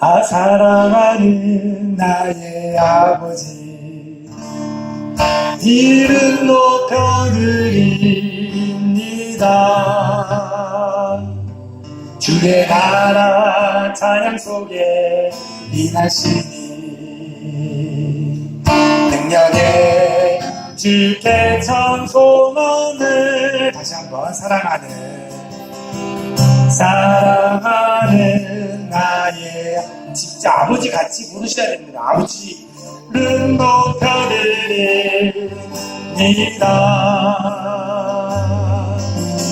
아 사랑하는 나의 아버지. 이름 높여드립니다. 주의 나라 찬양 속에 임하시니. 능력에 주께 찬송하는 다시 한번 사랑하는 사랑하는 나의 진짜 아버지 같이 부르셔야 됩니다. 아버지를 높여드립니다.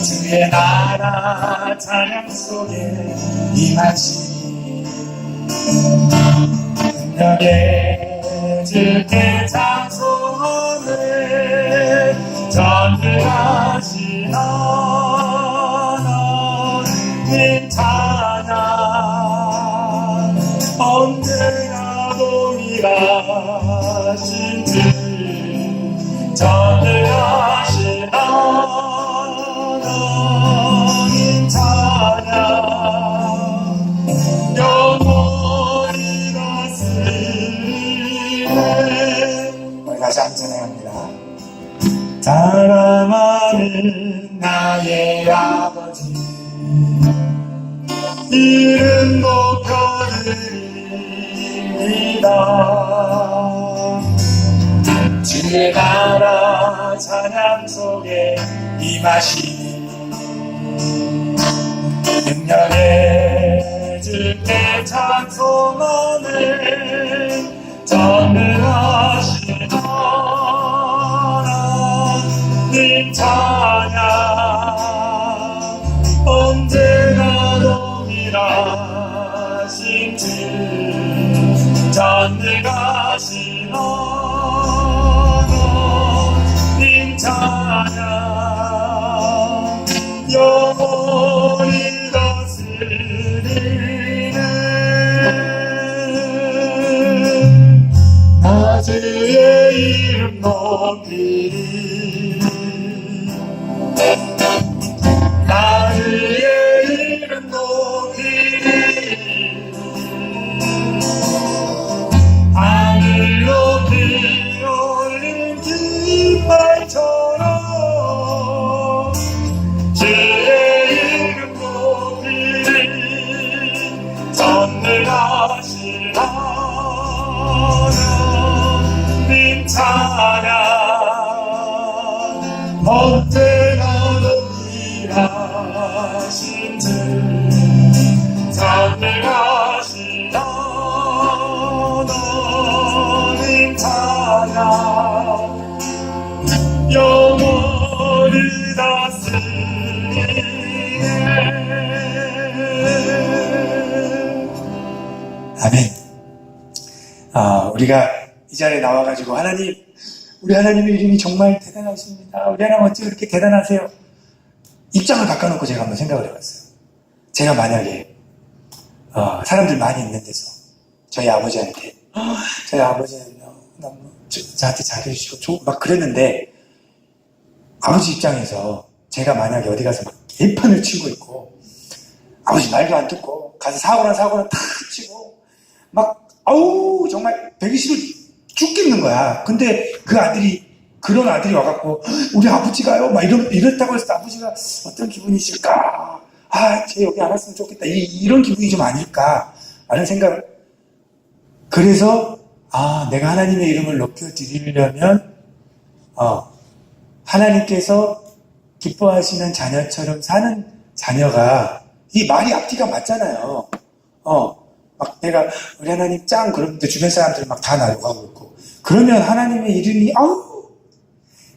주의 나라 찬양 속에 임하시니 능력에 주께 찬송 아버지. 이름 높여드립니다 주의 나라 찬양 속에 임하시니 능력에 주께 찬송하는 전능하신 전능하신 하나님 찬양 영원히 다스리네. 아주의 이름 높이리 영원히 다스리네. 아멘. 아, 우리가 이 자리에 나와가지고 하나님 우리 하나님의 이름이 정말 대단하십니다. 우리 하나님 어찌 그렇게 대단하세요? 입장을 바꿔놓고 제가 한번 생각을 해봤어요. 제가 만약에 어, 사람들 많이 있는 데서 저희 아버지한테 어, 저희 아버지는 너무 저, 저한테 잘해주시고 저- 막 그랬는데 아버지 입장에서 제가 만약에 어디 가서 막 개판을 치고 있고 아버지 말도 안 듣고 가서 사고나 사고나 탁 치고 막 아우 정말 배기 싫어 죽겠는 거야. 근데 그 아들이 그런 아들이 와갖고 우리 아버지가요? 막 이런 이랬다고 해서 아버지가 어떤 기분이실까? 아 쟤 여기 안 왔으면 좋겠다. 이, 이런 기분이 좀 아닐까? 라는 생각 그래서 아 내가 하나님의 이름을 높여드리려면 어 하나님께서 기뻐하시는 자녀처럼 사는 자녀가 이 말이 앞뒤가 맞잖아요. 어, 막 내가 우리 하나님 짱 그러는데 주변 사람들 막 다 나욕하고 있고. 그러면 하나님의 이름이 아우!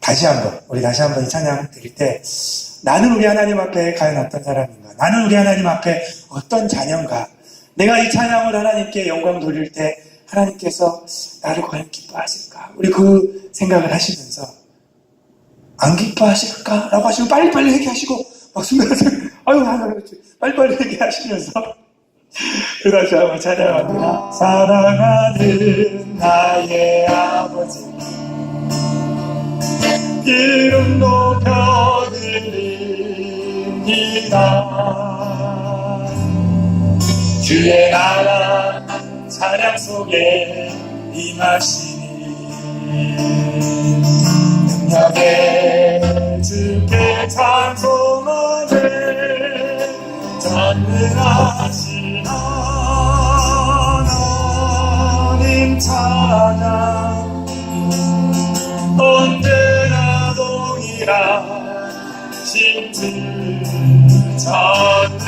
다시 한 번 우리 다시 한 번 이 찬양 드릴 때 나는 우리 하나님 앞에 과연 어떤 사람인가? 나는 우리 하나님 앞에 어떤 자녀인가? 내가 이 찬양을 하나님께 영광 돌릴 때 하나님께서 나를 과연 기뻐하실까 우리 그 생각을 하시면서 안 기뻐하실까? 라고 하시면 빨리빨리 얘기하시고, 막 순간순간, 아유, 하나, 빨리빨리 얘기하시면서, 그 다시 한번 찬양합니다. 사랑하는 나의 아버지, 이름 높여드립니다. 주의 나라 찬양 속에 임하시니 능력에 주께 찬송하네. 전능하신 하나님 찬양. 언제나 동일하신 주 전능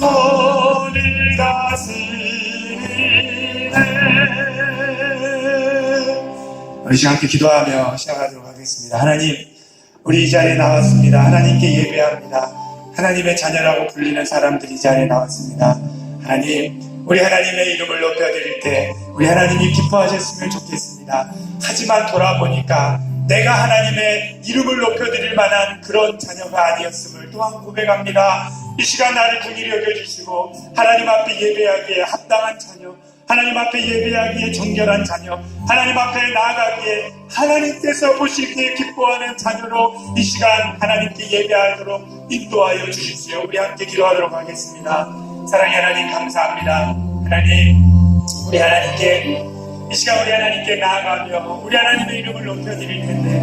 영원히 다스리네. 우리 시간 함께 기도하며 시작하도록 하겠습니다. 하나님 우리 이 자리에 나왔습니다. 하나님께 예배합니다. 하나님의 자녀라고 불리는 사람들이 이 자리에 나왔습니다. 하나님 우리 하나님의 이름을 높여드릴 때 우리 하나님이 기뻐하셨으면 좋겠습니다. 하지만 돌아보니까 내가 하나님의 이름을 높여드릴 만한 그런 자녀가 아니었음을 또한 고백합니다. 이 시간 나를 긍휼히 여겨주시고 하나님 앞에 예배하기에 합당한 자녀 하나님 앞에 예배하기에 정결한 자녀 하나님 앞에 나아가기에 하나님께서 보시기에 기뻐하는 자녀로 이 시간 하나님께 예배하도록 인도하여 주십시오. 우리 함께 기도하도록 하겠습니다. 사랑의 하나님 감사합니다. 하나님 우리 하나님께 이 시간 우리 하나님께 나아가며 우리 하나님의 이름을 높여드릴 텐데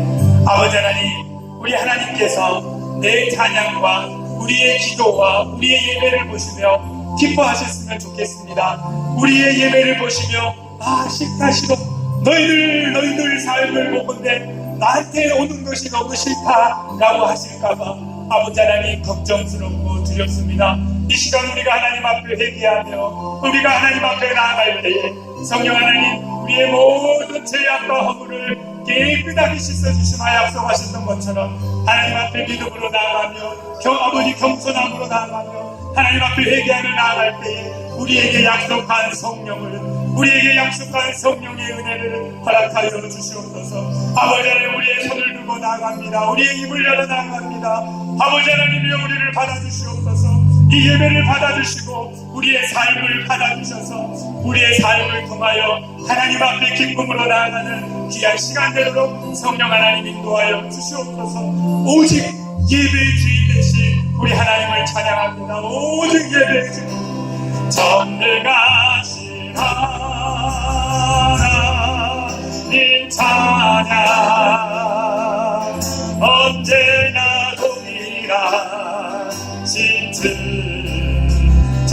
아버지 하나님 우리 하나님께서 내 찬양과 우리의 기도와 우리의 예배를 보시며 기뻐하셨으면 좋겠습니다. 우리의 예배를 보시며 아 싫다 싫어 너희들 너희들 삶을 보건대 나한테 오는 것이 너무 싫다라고 하실까봐 아버지 하나님 걱정스럽고 두렵습니다. 이 시간 우리가 하나님 앞에 회개하며 우리가 하나님 앞에 나아갈 때에 성령 하나님 우리의 모든 죄악과 허물을 깨끗하게 씻어주시마 약속하셨던 것처럼 하나님 앞에 믿음으로 나아가며 경, 아버지 겸손함으로 나아가며 하나님 앞에 회개하며 나아갈 때에 우리에게 약속한 성령을 우리에게 약속한 성령의 은혜를 허락하여 주시옵소서. 아버지 하나님 우리의 손을 들고 나아갑니다. 우리의 입을 열어 나아갑니다. 아버지 하나님이 우리를 받아주시옵소서. 이 예배를 받아주시고 우리의 삶을 받아주셔서 우리의 삶을 통하여 하나님 앞에 기쁨으로 나아가는 귀한 시간 되도록 성령 하나님 인도하여 주시옵소서. 오직 예배의 주인 되신 우리 하나님을 찬양합니다. 오직 예배의 주인. 전능하신 하나님 찬양. 언제나 동일하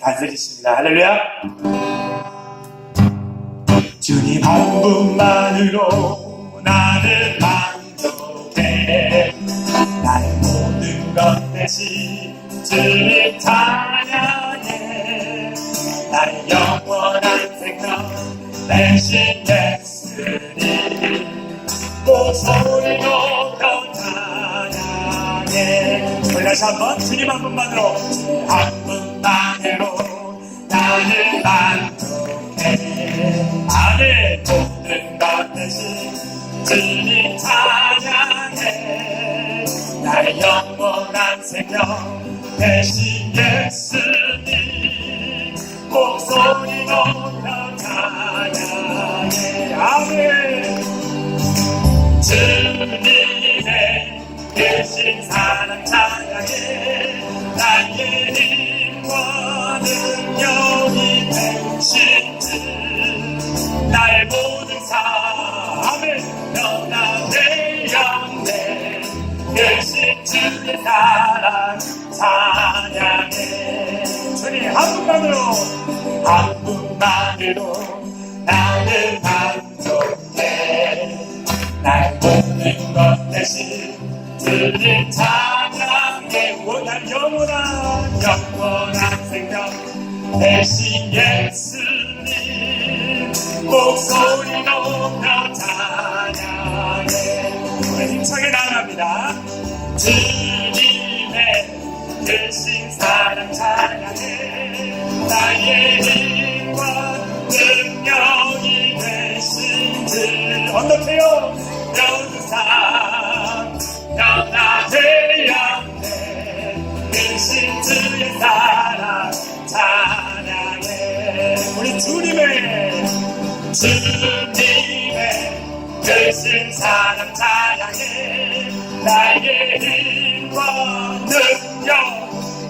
다스리십니다. 할렐루야. 주님 한 분만으로 나는 만족해. 나의 모든 것 대신 주님 찬양해. 나의 영원한 생명 대신 예수님 목소리 높여 찬양해 우리 다시 한번 주님 한 분만으로 한 나는 만족해 안에 모든 것 대신 주님 찬양해 나의 영원한 생명 대신 예수님 목소리 높 변화되 영내 주의 사랑 찬양해 주님 한 분만으로 한 분만으로 나는 만족해 날 모든 것 대신 주님 찬양해 원한 영원한 영원한 생명 대신 예수님 목소리 주님의 대신 사랑 찬양해 나의 힘과 능력이 되신 주 어떻게요. 영상 변화되었네 대신 주의 사랑 찬양해. 우리 주님의 주님의 대신 사랑 찬양해 나의 힘과 능력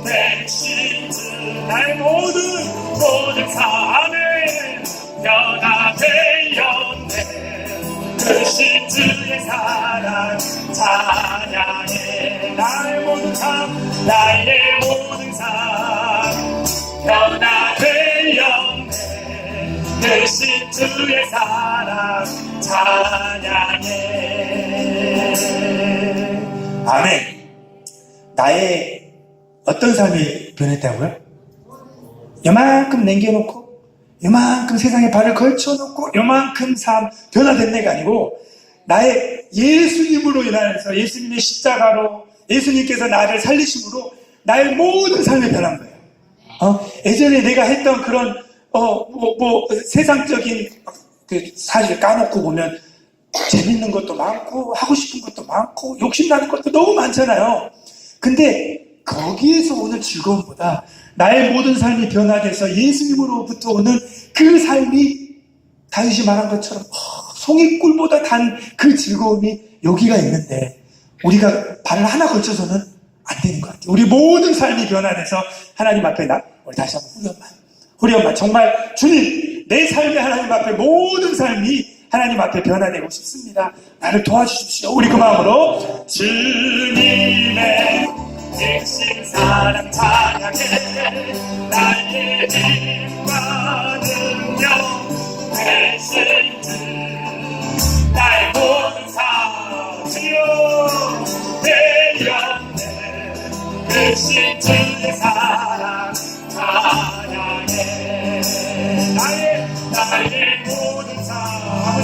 대신 주 나의 모든 모든 삶에 변화되었네 대신 주의 사랑 찬양해 나의 모든 삶 나의 모든 삶 변화되었네 대신 주의 사랑 찬양해 아멘 나의 어떤 삶이 변했다고요? 요만큼 남겨놓고 요만큼 세상에 발을 걸쳐놓고 요만큼 삶 변화됐네가 아니고 나의 예수님으로 인하여서 예수님의 십자가로 예수님께서 나를 살리심으로 나의 모든 삶이 변한 거예요. 어? 예전에 내가 했던 그런 어, 뭐, 뭐, 세상적인 그 사실 까놓고 보면 재밌는 것도 많고 하고 싶은 것도 많고 욕심나는 것도 너무 많잖아요. 근데 거기에서 오는 즐거움보다 나의 모든 삶이 변화돼서 예수님으로부터 오는 그 삶이 다윗이 말한 것처럼 어, 송이꿀보다 단 그 즐거움이 여기가 있는데 우리가 발을 하나 걸쳐서는 안 되는 것 같아요. 우리 모든 삶이 변화돼서 하나님 앞에 나 우리 다시 한번 우리 엄마 정말 주님 내 삶이 하나님 앞에 모든 삶이 하나님 앞에 변화되고 싶습니다. 나를 도와주십시오. 우리 그 마음으로. 주님의 대신 사랑 찬양해. 나의 힘과 능력 대신 주 나의 모든 삶 주여 내 영내 대신 주의 사랑 찬양해. 나의 나의 모든 사랑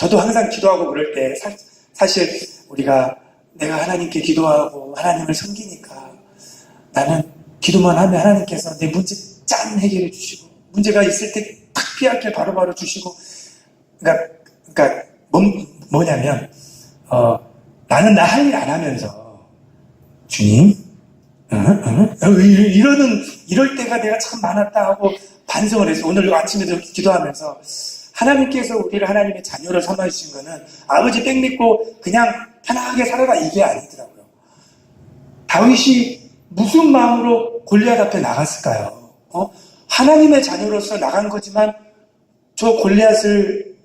저도 항상 기도하고 그럴 때 사, 사실 우리가 내가 하나님께 기도하고 하나님을 섬기니까 나는 기도만 하면 하나님께서 내 문제 짠 해결해 주시고 문제가 있을 때 탁 피할 게 바로바로 주시고 그러니까 그러니까 뭐, 뭐냐면 어, 나는 나 할 일 안 하면서 주님? 어, 이- 이러는 이럴 때가 내가 참 많았다 하고 반성을 해서 오늘 아침에도 기도하면서 하나님께서 우리를 하나님의 자녀를 삼아주신 거는 아버지 땡 믿고 그냥 편하게 살아라 이게 아니더라고요. 다윗이 무슨 마음으로 골리앗 앞에 나갔을까요? 어? 하나님의 자녀로서 나간 거지만 저 골리앗을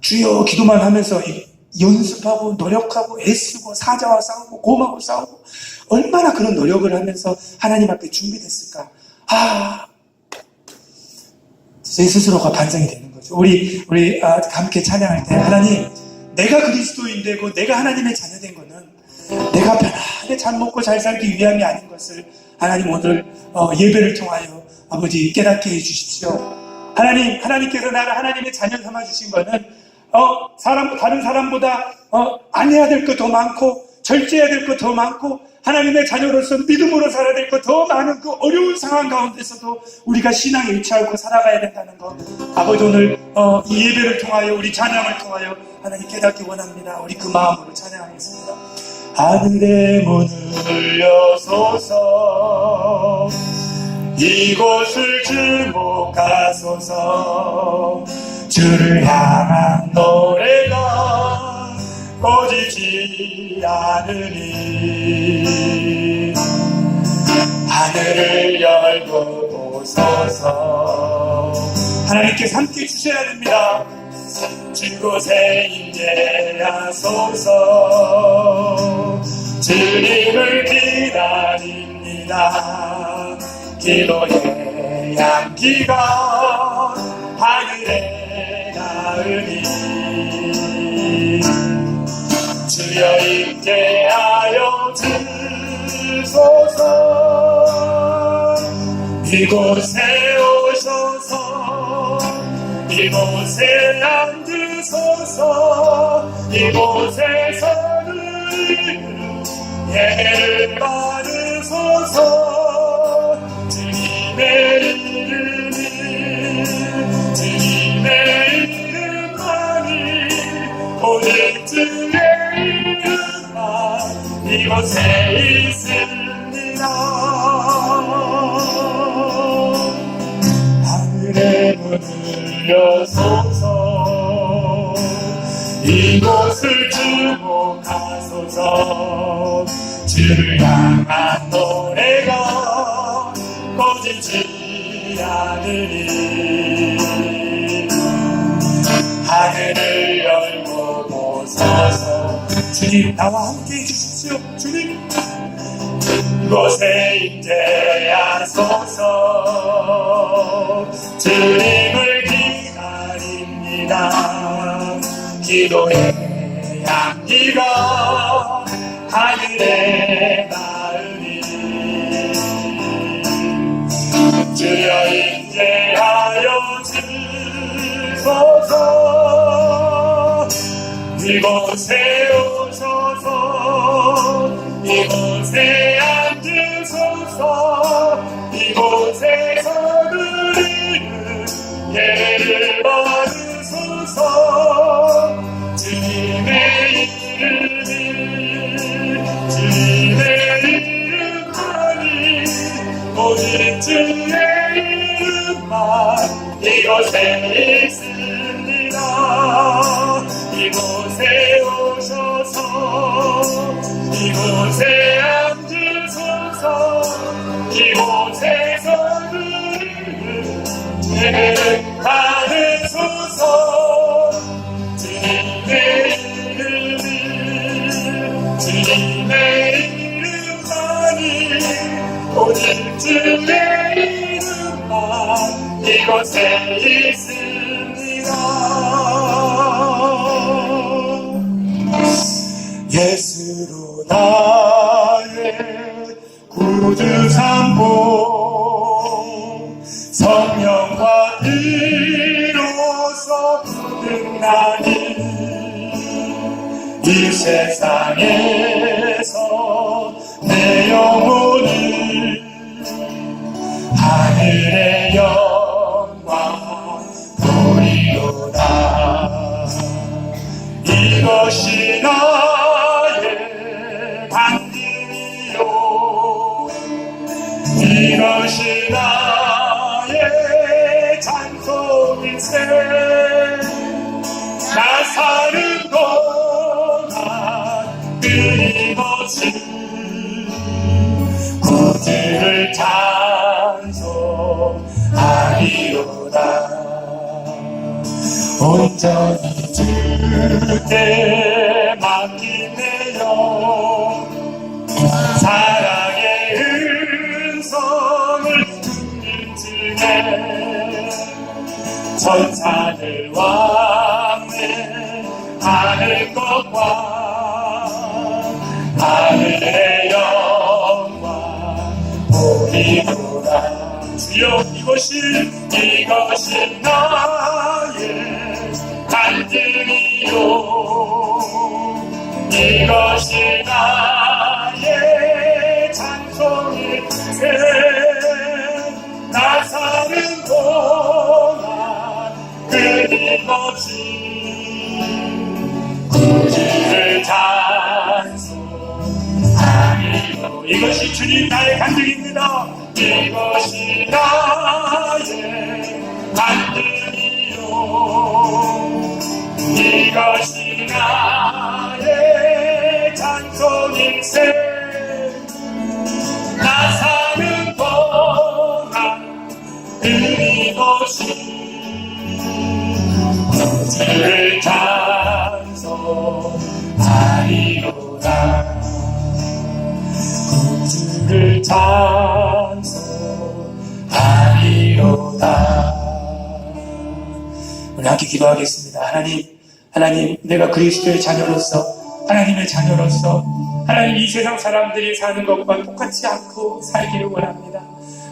주여 기도만 하면서 이- 연습하고 노력하고 애쓰고 사자와 싸우고 곰하고 싸우고 얼마나 그런 노력을 하면서 하나님 앞에 준비됐을까? 아, 제 스스로가 반성이 되는 거죠. 우리 우리 아, 함께 찬양할 때 하나님, 내가 그리스도인 되고 내가 하나님의 자녀된 거는 내가 편하게 잘 먹고 잘 살기 위함이 아닌 것을 하나님 오늘 어, 예배를 통하여 아버지 깨닫게 해주십시오. 하나님, 하나님께서 나를 하나님의 자녀 삼아 주신 것은 어, 사람 다른 사람보다 어, 안 해야 될 것 더 많고 절제해야 될 것 더 많고 하나님의 자녀로서 믿음으로 살아야 될 것 더 많은 그 어려운 상황 가운데서도 우리가 신앙에 않고 살아가야 된다는 것 아버지 오늘 어, 이 예배를 통하여 우리 찬양을 통하여 하나님 깨닫기 원합니다. 우리 그 마음으로 찬양하겠습니다. 하늘의 문을 여소서 이곳을 주목하소서 주를 향한 노래가 꺼지지 않으니. 하늘을 열고 보소서. 하나님께서 함께 주셔야 됩니다. 주곳에 임재하소서. 주님을 기다립니다. 기도의 향기가 하늘에 닿으니 주여 임재하여 주소서. 이곳에 오셔서 이곳에 앉으소서 이곳에서 는 예를 받으소서 이곳에 있습니다. 하늘의 문을 여소서 이곳을 주목하소서. 주를 향한 노래가 꺼지지 않으니 하늘을 열고 보소서 주님 나와 함께 해주십시오 주님 곳에 임재하소서 주님을 기다립니다. 기도의 향기가 하늘에 닿으니 주여 임재하여 주소서. 이곳에 오셔서. 이곳에 앉으소서. 이곳에서 누리는 예를 받으소서. 주님의 이름이 주님의 이름만이 오직 주의 이름만. 이곳에 이곳에 있습니다. 예수로 나의 구주 삼고 성령과 이로써 거듭나니 이 세상에서 내영 세 나 사는 동안 끊임없이 구주를 찬송하리로다. 온전히 주께 맡긴 천사들 왕래하는 것과 하늘의 영광 보이노라. 주여 이것이 이것이 나의 간증이요. 이것이 나의 찬송일 없이 구주를 찬송하리로 이것이 주님 나의 간증입니다. 이것이 나의 간증이요. 이것이 나의 찬송일세 오늘 함께 기도하겠습니다 하나님 하나님 내가 그리스도의 자녀로서 하나님의 자녀로서 하나님 이 세상 사람들이 사는 것과 똑같지 않고 살기를 원합니다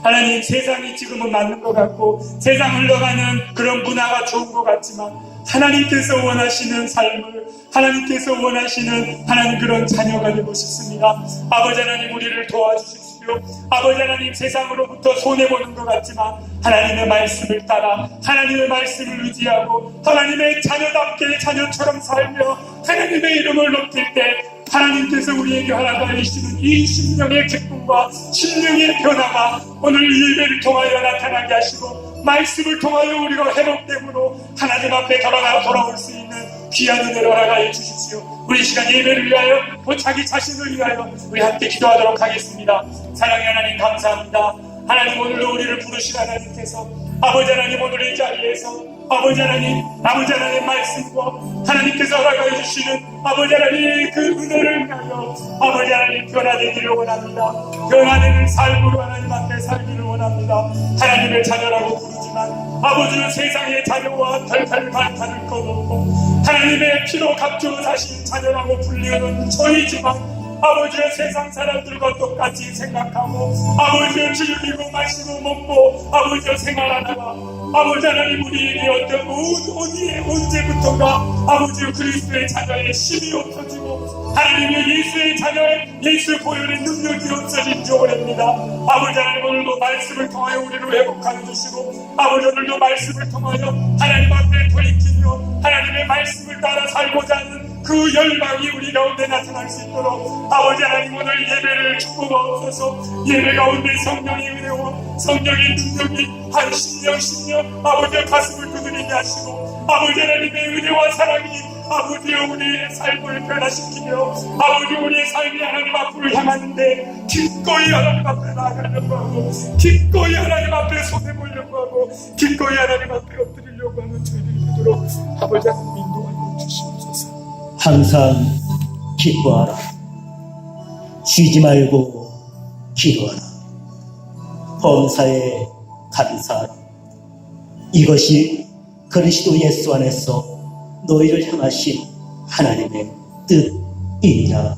하나님 세상이 지금은 맞는 것 같고 세상 흘러가는 그런 문화가 좋은 것 같지만 하나님께서 원하시는 삶을 하나님께서 원하시는 하나님 그런 자녀가 되고 싶습니다. 아버지 하나님 우리를 도와주 십시오. 아버지 하나님 세상으로부터 손해보는 것 같지만 하나님의 말씀을 따라 하나님의 말씀을 의지하고 하나님의 자녀답게 자녀처럼 살며 하나님의 이름을 높일 때 하나님께서 우리에게 허락하여 주시는 이 심령의 기쁨과 심령의 변화가 오늘 이 예배를 통하여 나타나게 하시고 말씀을 통하여 우리가 회복됨으로 하나님 앞에 돌아가 돌아올 수 있는 귀한 은혜를 허락하여 주십시오. 우리 이 시간 예배를 위하여 또 자기 자신을 위하여 우리 함께 기도하도록 하겠습니다. 사랑의 하나님 감사합니다. 하나님 오늘도 우리를 부르신 하나님께서 아버지 하나님 오늘 이 자리에서 아버지 하나님 아버지 하나님 말씀과 하나님께서 허락하여 주시는 아버지 하나님 그 은혜를 위하여 아버지 하나님 변화되기를 원합니다 변화되는 삶으로 하나님 앞에 살기를 원합니다 하나님의 자녀라고 부르지만 아버지는 세상의 자녀와 덜덜 반탄을 꺼놓고 하나님의 피로 값주어 사신 자녀라고 불리는 저희지만 아버지의 세상 사람들과 똑같이 생각하고 아버지의 즐기고 마시고 먹고 아버지의 생활하다가 아버지 하나님 우리에게 어떤 어- 어디에 언제부턴가 아버지의 그리스도의 자녀의 힘이 없어지고 하나님의 예수의 자녀의 예수 보혈의 능력이 없어진 줄 오랍니다. 아버지 하나님 오늘도 말씀을 통하여 우리를 회복하여 주시고 아버지 오늘도 말씀을 통하여 하나님 앞에 돌이키며 하나님의 말씀을 따라 살고자 하는 그 열망이 우리 가운데 나타날 수 있도록 아버지 하나님 오늘 예배를 축복하옵소서. 예배 가운데 성령의 은혜와 성령의 능력이 한 십년 십년 아버지의 가슴을 두드리게 하시고 아버지 하나님의 은혜와 사랑이 아버지 우리의 삶을 변화시키며 아버지 우리의 삶이 하나님 앞으로 향하는데 기꺼이 하나님 앞에 나아가려고 하고 기꺼이 하나님 앞에 손해 보려고 하고 기꺼이 하나님 앞에 엎드리려고 하는 저희들이 되도록 아버지 하나님 인도하여 주시옵소서 항상 기뻐하라. 쉬지 말고 기도하라. 범사에 감사하라. 이것이 그리스도 예수 안에서 너희를 향하신 하나님의 뜻이니라.